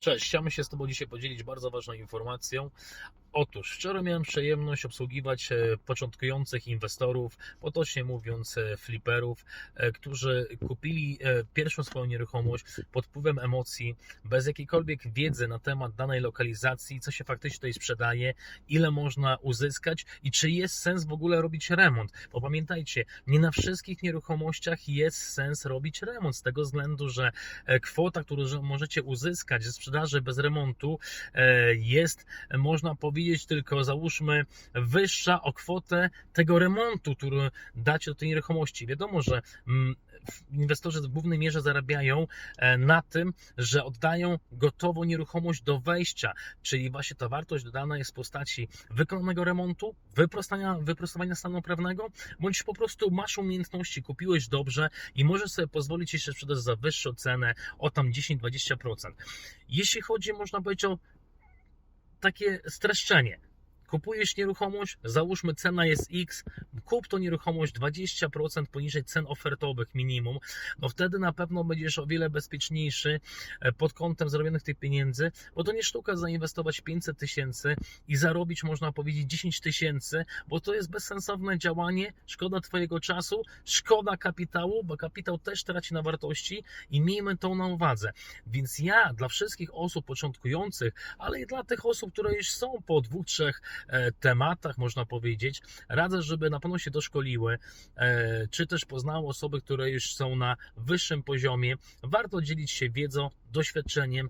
Cześć, chciałbym się z Tobą dzisiaj podzielić bardzo ważną informacją. Otóż wczoraj miałem przyjemność obsługiwać e, początkujących inwestorów, potocznie mówiąc e, fliperów, e, którzy kupili pierwszą swoją nieruchomość pod wpływem emocji, bez jakiejkolwiek wiedzy na temat danej lokalizacji, co się faktycznie tutaj sprzedaje, ile można uzyskać i czy jest sens w ogóle robić remont. Bo pamiętajcie, nie na wszystkich nieruchomościach jest sens robić remont, z tego względu, że kwota, którą że możecie uzyskać ze bez remontu e, jest, można powiedzieć, tylko załóżmy wyższa o kwotę tego remontu, który dacie do tej nieruchomości. Wiadomo, że mm, inwestorzy w głównej mierze zarabiają e, na tym, że oddają gotową nieruchomość do wejścia, czyli właśnie ta wartość dodana jest w postaci wykonanego remontu, wyprostowania, wyprostowania stanu prawnego, bądź po prostu masz umiejętności, kupiłeś dobrze i możesz sobie pozwolić jeszcze sprzedać za wyższą cenę o tam 10-20%. Jeśli chodzi, można powiedzieć o takie streszczenie. Kupujesz nieruchomość, załóżmy cena jest X, kup tą nieruchomość 20% poniżej cen ofertowych minimum, no wtedy na pewno będziesz o wiele bezpieczniejszy e, pod kątem zarobionych tych pieniędzy, bo to nie sztuka zainwestować 500 tysięcy i zarobić można powiedzieć 10 tysięcy, bo to jest bezsensowne działanie, szkoda Twojego czasu, szkoda kapitału, bo kapitał też traci na wartości i miejmy to na uwadze. Więc ja dla wszystkich osób początkujących, ale i dla tych osób, które już są po dwóch, trzech tematach, można powiedzieć, radzę, żeby na pewno się doszkoliły, e, czy też poznały osoby, które już są na wyższym poziomie. Warto dzielić się wiedzą, doświadczeniem.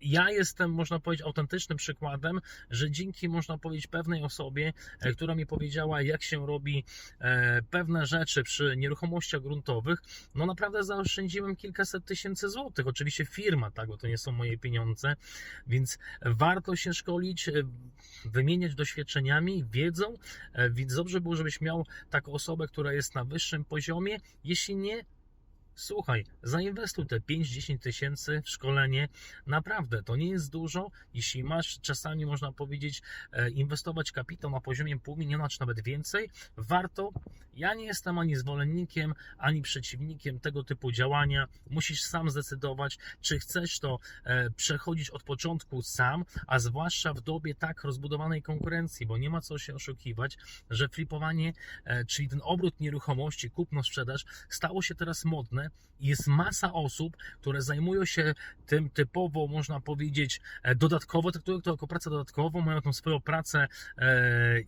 Ja jestem, można powiedzieć, autentycznym przykładem, że dzięki, można powiedzieć, pewnej osobie, e, która mi powiedziała, jak się robi e, pewne rzeczy przy nieruchomościach gruntowych, no naprawdę zaoszczędziłem kilkaset tysięcy złotych. Oczywiście firma, tak, bo to nie są moje pieniądze, więc warto się szkolić, e, wymieniać doświadczeniami, wiedzą, więc dobrze było, żebyś miał taką osobę, która jest na wyższym poziomie. Jeśli nie, Słuchaj, zainwestuj te 5-10 tysięcy w szkolenie. Naprawdę, to nie jest dużo. Jeśli masz czasami, można powiedzieć, e, inwestować kapitał na poziomie pół miliona, czy nawet więcej, warto. Ja nie jestem ani zwolennikiem, ani przeciwnikiem tego typu działania. Musisz sam zdecydować, czy chcesz to e, przechodzić od początku sam, a zwłaszcza w dobie tak rozbudowanej konkurencji, bo nie ma co się oszukiwać, że flipowanie, e, czyli ten obrót nieruchomości, kupno-sprzedaż, stało się teraz modne i jest masa osób, które zajmują się tym typowo, można powiedzieć, e, dodatkowo, traktują to jako pracę dodatkową, mają tą swoją pracę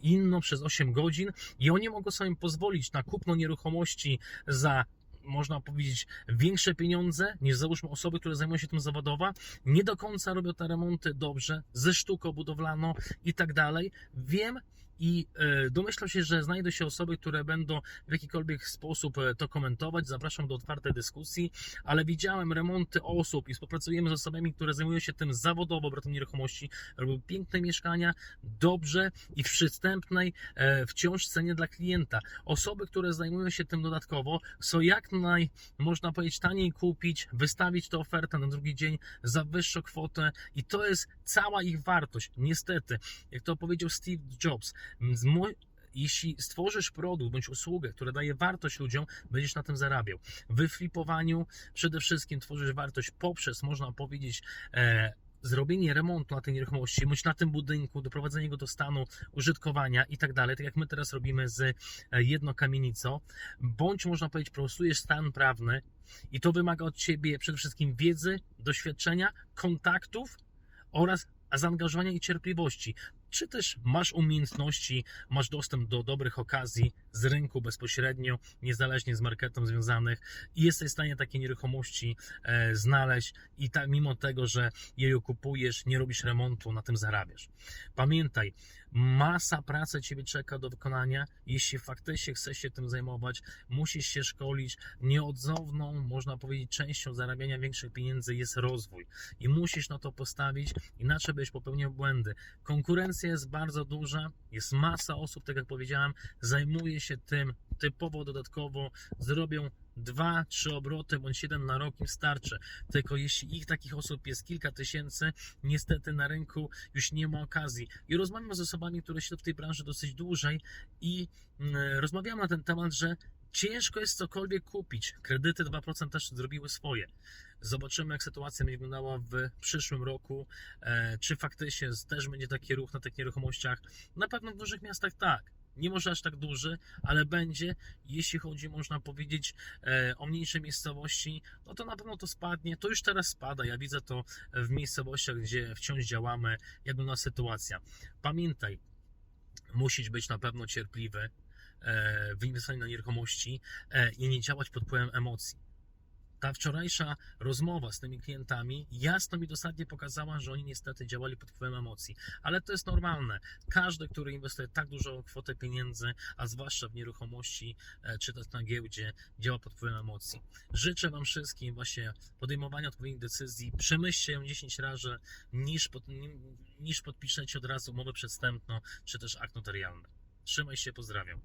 inną przez 8 godzin i oni mogą sobie pozwolić na kupno nieruchomości za można powiedzieć, większe pieniądze niż załóżmy osoby, które zajmują się tym zawodowo, nie do końca robią te remonty dobrze, ze sztuką budowlaną i tak dalej. Wiem i e, domyślam się, że znajdą się osoby, które będą w jakikolwiek sposób e, to komentować. Zapraszam do otwartej dyskusji, ale widziałem remonty osób i współpracujemy z osobami, które zajmują się tym zawodowo, obrotem nieruchomości, robią piękne mieszkania, dobrze i w przystępnej e, wciąż cenie dla klienta. Osoby, które zajmują się tym dodatkowo, są jak naj, można powiedzieć, taniej kupić, wystawić tę ofertę na drugi dzień za wyższą kwotę i to jest cała ich wartość. Niestety, jak to powiedział Steve Jobs, jeśli stworzysz produkt bądź usługę, która daje wartość ludziom, będziesz na tym zarabiał. W flipowaniu przede wszystkim tworzysz wartość poprzez, można powiedzieć, e, zrobienie remontu na tej nieruchomości, bądź na tym budynku, doprowadzenie go do stanu użytkowania i tak dalej, tak jak my teraz robimy z e, jedną kamienicą, bądź można powiedzieć, prostujesz stan prawny i to wymaga od ciebie przede wszystkim wiedzy, doświadczenia, kontaktów oraz zaangażowania i cierpliwości. Czy też masz umiejętności, masz dostęp do dobrych okazji z rynku bezpośrednio, niezależnie z marketem związanych i jesteś w stanie takie nieruchomości e, znaleźć i tak mimo tego, że je kupujesz, nie robisz remontu, na tym zarabiasz. Pamiętaj, masa pracy Ciebie czeka do wykonania. Jeśli faktycznie chcesz się tym zajmować, musisz się szkolić. Nieodzowną, można powiedzieć, częścią zarabiania większych pieniędzy jest rozwój i musisz na to postawić, inaczej byś popełniał błędy. Konkurencja jest bardzo duża, jest masa osób, tak jak powiedziałem, zajmuje się tym typowo, dodatkowo, zrobią dwa, trzy obroty bądź jeden na rok im starczy. Tylko jeśli ich takich osób jest kilka tysięcy, niestety na rynku już nie ma okazji. I rozmawiam z osobami, które siedzą w tej branży dosyć dłużej i mm, rozmawiamy na ten temat, że ciężko jest cokolwiek kupić. Kredyty 2% też zrobiły swoje. Zobaczymy, jak sytuacja będzie wyglądała w przyszłym roku. E, czy faktycznie też będzie taki ruch na tych nieruchomościach? Na pewno w dużych miastach tak. Nie może aż tak duży, ale będzie. Jeśli chodzi, można powiedzieć, e, o mniejsze miejscowości, no to na pewno to spadnie. To już teraz spada. Ja widzę to w miejscowościach, gdzie wciąż działamy, jak wygląda sytuacja. Pamiętaj, musisz być na pewno cierpliwy e, w inwestowaniu na nieruchomości e, i nie działać pod wpływem emocji. Ta wczorajsza rozmowa z tymi klientami jasno mi dosadnie pokazała, że oni niestety działali pod wpływem emocji. Ale to jest normalne. Każdy, który inwestuje tak dużą kwotę pieniędzy, a zwłaszcza w nieruchomości, e, czy też na giełdzie, działa pod wpływem emocji. Życzę Wam wszystkim właśnie podejmowania odpowiednich decyzji. Przemyślcie ją 10 razy, niż, pod, niż podpiszecie od razu umowę przedstępną, czy też akt notarialny. Trzymaj się, pozdrawiam.